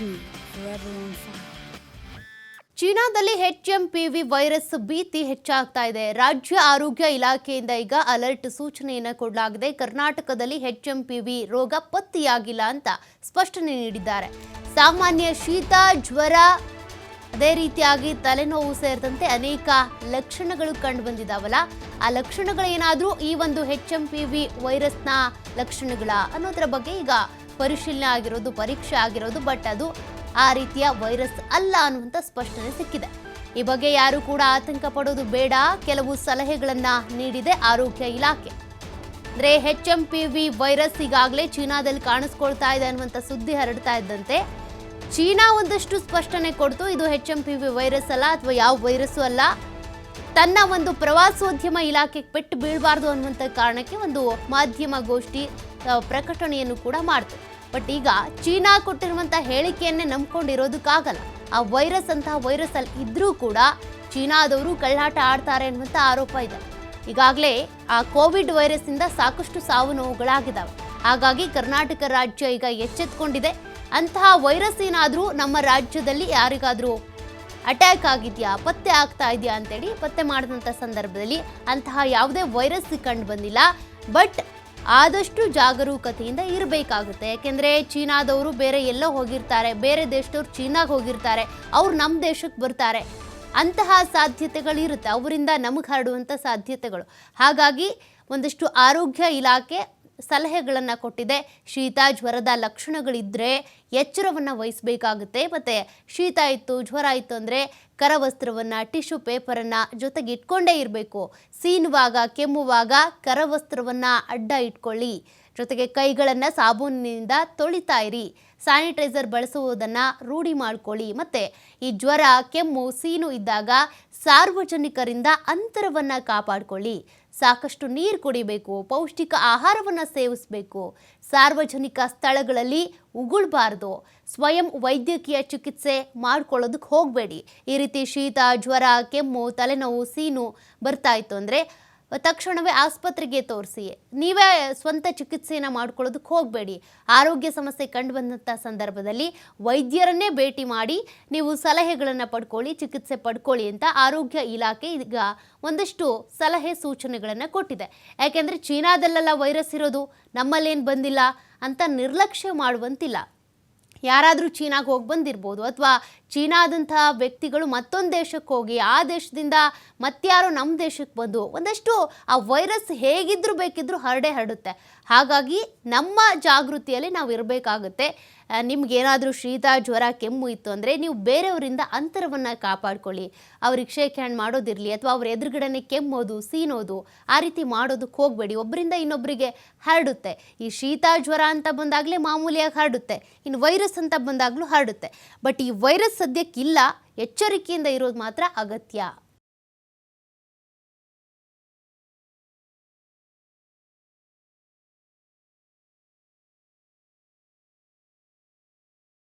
me H M P ಚೀನಾದಲ್ಲಿ V virus ಭೀತಿ ಹೆಚ್ಚಾಗ್ತಾ ಇದೆ. ರಾಜ್ಯ ಆರೋಗ್ಯ ಇಲಾಖೆಯಿಂದ ಈಗ ಅಲರ್ಟ್ ಸೂಚನೆಯನ್ನು ಕೊಡಲಾಗಿದೆ. ಕರ್ನಾಟಕದಲ್ಲಿ ಹೆಚ್ ಎಂ ಪಿ ವಿ ರೋಗ ಪತ್ತೆಯಾಗಿಲ್ಲ ಅಂತ ಸ್ಪಷ್ಟನೆ ನೀಡಿದ್ದಾರೆ. ಸಾಮಾನ್ಯ ಶೀತ, ಜ್ವರ, ಅದೇ ರೀತಿಯಾಗಿ ತಲೆನೋವು ಸೇರಿದಂತೆ ಅನೇಕ ಲಕ್ಷಣಗಳು ಕಂಡು ಬಂದಿದಾವಲ್ಲ ಆ ಲಕ್ಷಣಗಳೇನಾದರೂ ಈ ಒಂದು ಹೆಚ್ ಎಂ ಪಿ ವಿ ವೈರಸ್ನ ಲಕ್ಷಣಗಳ ಅನ್ನೋದ್ರ ಬಗ್ಗೆ ಈಗ ಪರಿಶೀಲನೆ ಆಗಿರೋದು, ಪರೀಕ್ಷೆ ಆಗಿರೋದು ಬಟ್ ಅದು ಆ ರೀತಿಯ ವೈರಸ್ ಅಲ್ಲ ಅನ್ನುವಂಥ ಸ್ಪಷ್ಟನೆ ಸಿಕ್ಕಿದೆ. ಈ ಬಗ್ಗೆ ಯಾರು ಕೂಡ ಆತಂಕ ಪಡೋದು ಬೇಡ. ಕೆಲವು ಸಲಹೆಗಳನ್ನು ನೀಡಿದೆ ಆರೋಗ್ಯ ಇಲಾಖೆ. ಅಂದ್ರೆ H M P V virus ಈಗಾಗಲೇ ಚೀನಾದಲ್ಲಿ ಕಾಣಿಸ್ಕೊಳ್ತಾ ಇದೆ ಅನ್ನುವಂಥ ಸುದ್ದಿ ಹರಡ್ತಾ ಇದ್ದಂತೆ. ಚೀನಾ ಒಂದಷ್ಟು ಸ್ಪಷ್ಟನೆ ಕೊಡ್ತು, ಇದು H M P V virus ಅಲ್ಲ ಅಥವಾ ಯಾವ ವೈರಸ್ಸು ಅಲ್ಲ. ತನ್ನ ಒಂದು ಪ್ರವಾಸೋದ್ಯಮ ಇಲಾಖೆಗೆ ಪೆಟ್ಟು ಬೀಳಬಾರ್ದು ಅನ್ನುವಂಥ ಕಾರಣಕ್ಕೆ ಒಂದು ಮಾಧ್ಯಮ ಗೋಷ್ಠಿ ಪ್ರಕಟಣೆಯನ್ನು ಕೂಡ ಮಾಡ್ತು ಬಟ್ ಈಗ ಚೀನಾ ಕೊಟ್ಟಿರುವಂಥ ಹೇಳಿಕೆಯನ್ನೇ ನಂಬ್ಕೊಂಡಿರೋದಕ್ಕಾಗಲ್ಲ. ಆ ವೈರಸ್ ಅಂತಹ ವೈರಸ್ ಅಲ್ಲಿ ಇದ್ರೂ ಕೂಡ ಚೀನಾದವರು ಕಳ್ಳಾಟ ಆಡ್ತಾರೆ ಅನ್ನುವಂಥ ಆರೋಪ ಇದೆ. ಈಗಾಗಲೇ ಆ ಕೋವಿಡ್ ವೈರಸ್ನಿಂದ ಸಾಕಷ್ಟು ಸಾವು ನೋವುಗಳಾಗಿದ್ದಾವೆ. ಹಾಗಾಗಿ ಕರ್ನಾಟಕ ರಾಜ್ಯ ಈಗ ಎಚ್ಚೆತ್ಕೊಂಡಿದೆ. ಅಂತಹ ವೈರಸ್ ಏನಾದರೂ ನಮ್ಮ ರಾಜ್ಯದಲ್ಲಿ ಯಾರಿಗಾದರೂ ಅಟ್ಯಾಕ್ ಆಗಿದೆಯಾ, ಪತ್ತೆ ಆಗ್ತಾ ಇದೆಯಾ ಅಂತೇಳಿ ಪತ್ತೆ ಮಾಡಿದಂಥ ಸಂದರ್ಭದಲ್ಲಿ ಅಂತಹ ಯಾವುದೇ ವೈರಸ್ ಕಂಡು ಬಂದಿಲ್ಲ. ಬಟ್ ಆದಷ್ಟು ಜಾಗರೂಕತೆಯಿಂದ ಇರಬೇಕಾಗುತ್ತೆ. ಯಾಕೆಂದರೆ ಚೀನಾದವರು ಬೇರೆ ಎಲ್ಲೋ ಹೋಗಿರ್ತಾರೆ, ಬೇರೆ ದೇಶದವ್ರು ಚೀನಾಗೆ ಹೋಗಿರ್ತಾರೆ, ಅವ್ರು ನಮ್ಮ ದೇಶಕ್ಕೆ ಬರ್ತಾರೆ. ಅಂತಹ ಸಾಧ್ಯತೆಗಳಿರುತ್ತೆ, ಅವರಿಂದ ನಮಗೆ ಹರಡುವಂಥ ಸಾಧ್ಯತೆಗಳು. ಹಾಗಾಗಿ ಒಂದಷ್ಟು ಆರೋಗ್ಯ ಇಲಾಖೆ ಸಲಹೆಗಳನ್ನು ಕೊಟ್ಟಿದೆ. ಶೀತ, ಜ್ವರದ ಲಕ್ಷಣಗಳಿದ್ದರೆ ಎಚ್ಚರವನ್ನು ವಹಿಸಬೇಕಾಗುತ್ತೆ. ಮತ್ತು ಶೀತ ಇತ್ತು, ಜ್ವರ ಇತ್ತು ಅಂದರೆ ಕರವಸ್ತ್ರವನ್ನು, ಟಿಶ್ಯೂ ಪೇಪರನ್ನು ಜೊತೆಗೆ ಇಟ್ಕೊಂಡೇ ಇರಬೇಕು. ಸೀನುವಾಗ, ಕೆಮ್ಮುವಾಗ ಕರವಸ್ತ್ರವನ್ನು ಅಡ್ಡ ಇಟ್ಕೊಳ್ಳಿ. ಜೊತೆಗೆ ಕೈಗಳನ್ನು ಸಾಬೂನಿನಿಂದ ತೊಳಿತಾ ಇರಿ. ಸ್ಯಾನಿಟೈಸರ್ ಬಳಸುವುದನ್ನು ರೂಢಿ ಮಾಡ್ಕೊಳ್ಳಿ. ಮತ್ತು ಈ ಜ್ವರ, ಕೆಮ್ಮು, ಸೀನು ಇದ್ದಾಗ ಸಾರ್ವಜನಿಕರಿಂದ ಅಂತರವನ್ನು ಕಾಪಾಡಿಕೊಳ್ಳಿ. ಸಾಕಷ್ಟು ನೀರು ಕುಡಿಬೇಕು, ಪೌಷ್ಟಿಕ ಆಹಾರವನ್ನು ಸೇವಿಸಬೇಕು. ಸಾರ್ವಜನಿಕ ಸ್ಥಳಗಳಲ್ಲಿ ಉಗುಳಬಾರ್ದು. ಸ್ವಯಂ ವೈದ್ಯಕೀಯ ಚಿಕಿತ್ಸೆ ಮಾಡ್ಕೊಳ್ಳೋದಕ್ಕೆ ಹೋಗಬೇಡಿ. ಈ ರೀತಿ ಶೀತ, ಜ್ವರ, ಕೆಮ್ಮು, ತಲೆನೋವು, ಸೀನು ಬರ್ತಾ ಇತ್ತು ಅಂದರೆ ತಕ್ಷಣವೇ ಆಸ್ಪತ್ರೆಗೆ ತೋರಿಸಿ. ನೀವೇ ಸ್ವಂತ ಚಿಕಿತ್ಸೆಯನ್ನು ಮಾಡ್ಕೊಳ್ಳೋದಕ್ಕೆ ಹೋಗಬೇಡಿ. ಆರೋಗ್ಯ ಸಮಸ್ಯೆ ಕಂಡು ಬಂದಂಥ ಸಂದರ್ಭದಲ್ಲಿ ವೈದ್ಯರನ್ನೇ ಭೇಟಿ ಮಾಡಿ, ನೀವು ಸಲಹೆಗಳನ್ನು ಪಡ್ಕೊಳ್ಳಿ, ಚಿಕಿತ್ಸೆ ಪಡ್ಕೊಳ್ಳಿ ಅಂತ ಆರೋಗ್ಯ ಇಲಾಖೆ ಈಗ ಒಂದಷ್ಟು ಸಲಹೆ ಸೂಚನೆಗಳನ್ನು ಕೊಟ್ಟಿದೆ. ಯಾಕೆಂದರೆ ಚೀನಾದಲ್ಲೆಲ್ಲ ವೈರಸ್ ಇರೋದು ನಮ್ಮಲ್ಲೇನು ಬಂದಿಲ್ಲ ಅಂತ ನಿರ್ಲಕ್ಷ್ಯ ಮಾಡುವಂತಿಲ್ಲ. ಯಾರಾದರೂ ಚೀನಾಗೆ ಹೋಗಿ ಬಂದಿರ್ಬೋದು ಅಥವಾ ಚೀನಾದಂತಹ ವ್ಯಕ್ತಿಗಳು ಮತ್ತೊಂದು ದೇಶಕ್ಕೆ ಹೋಗಿ ಆ ದೇಶದಿಂದ ಮತ್ಯಾರೋ ನಮ್ಮ ದೇಶಕ್ಕೆ ಬಂದು ಒಂದಷ್ಟು ಆ ವೈರಸ್ ಹೇಗಿದ್ರು ಬೇಕಿದ್ರೂ ಹರಡೇ ಹರಡುತ್ತೆ. ಹಾಗಾಗಿ ನಮ್ಮ ಜಾಗೃತಿಯಲ್ಲಿ ನಾವು ಇರಬೇಕಾಗುತ್ತೆ. ನಿಮ್ಗೇನಾದರೂ ಶೀತ, ಜ್ವರ, ಕೆಮ್ಮು ಇತ್ತು ಅಂದರೆ ನೀವು ಬೇರೆಯವರಿಂದ ಅಂತರವನ್ನು ಕಾಪಾಡ್ಕೊಳ್ಳಿ. ಅವ್ರಿಗೆ ಶೇಕ್ ಹ್ಯಾಂಡ್ ಮಾಡೋದಿರಲಿ ಅಥವಾ ಅವ್ರ ಎದುರುಗಡೆನೆ ಕೆಮ್ಮೋದು, ಸೀನೋದು, ಆ ರೀತಿ ಮಾಡೋದಕ್ಕೆ ಹೋಗಬೇಡಿ. ಒಬ್ಬರಿಂದ ಇನ್ನೊಬ್ಬರಿಗೆ ಹರಡುತ್ತೆ. ಈ ಶೀತ, ಜ್ವರ ಅಂತ ಬಂದಾಗಲೇ ಮಾಮೂಲಿಯಾಗಿ ಹರಡುತ್ತೆ. ಇನ್ನು ವೈರಸ್ ಅಂತ ಬಂದಾಗಲೂ ಹರಡುತ್ತೆ. ಬಟ್ ಈ ವೈರಸ್ ಸದ್ಯಕ್ಕಿಲ್ಲ. ಎಚ್ಚರಿಕೆಯಿಂದ ಇರೋದು ಮಾತ್ರ ಅಗತ್ಯ.